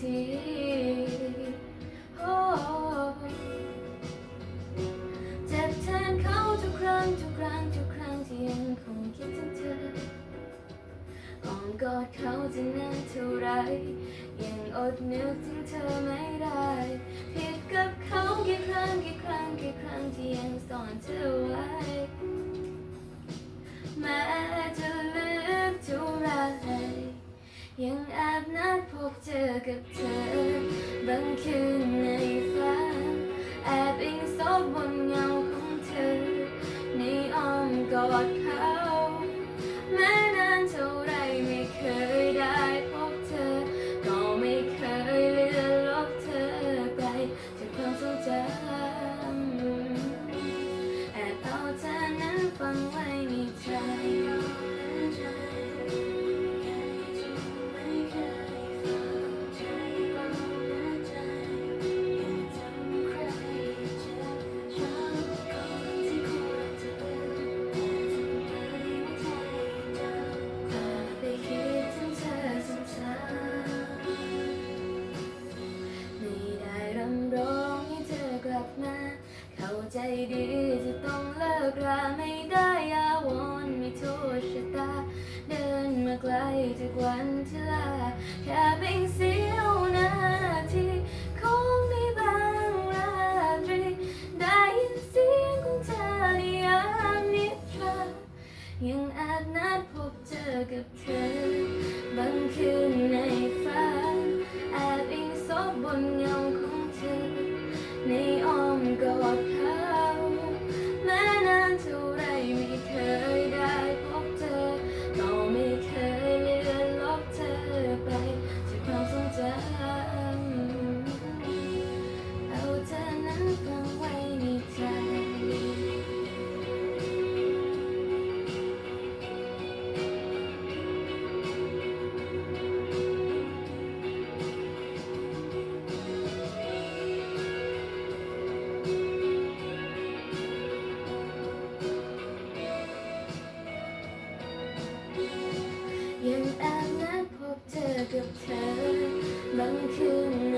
ทีเจ็บแทนเขาทุกครั้งทุกครั้งทุกครั้งที่ยังคงคิดถึงเธออมกอดเขาจะนานเท่าไร ยังอดนึกถึงเธอไม่ได้ ผิดกับเขากี่ครั้งกี่ครั้งกี่ครั้งที่ยังสอนเธอไว้ 그 ทุกวันที่ลาแค่เป็นเสี้ยวนาทีคงมีบางราตรีได้ยินเสียงของเธอในยามนิทรายังอาจนัดพบเจอกับเธอ กับเธอบางคืนใน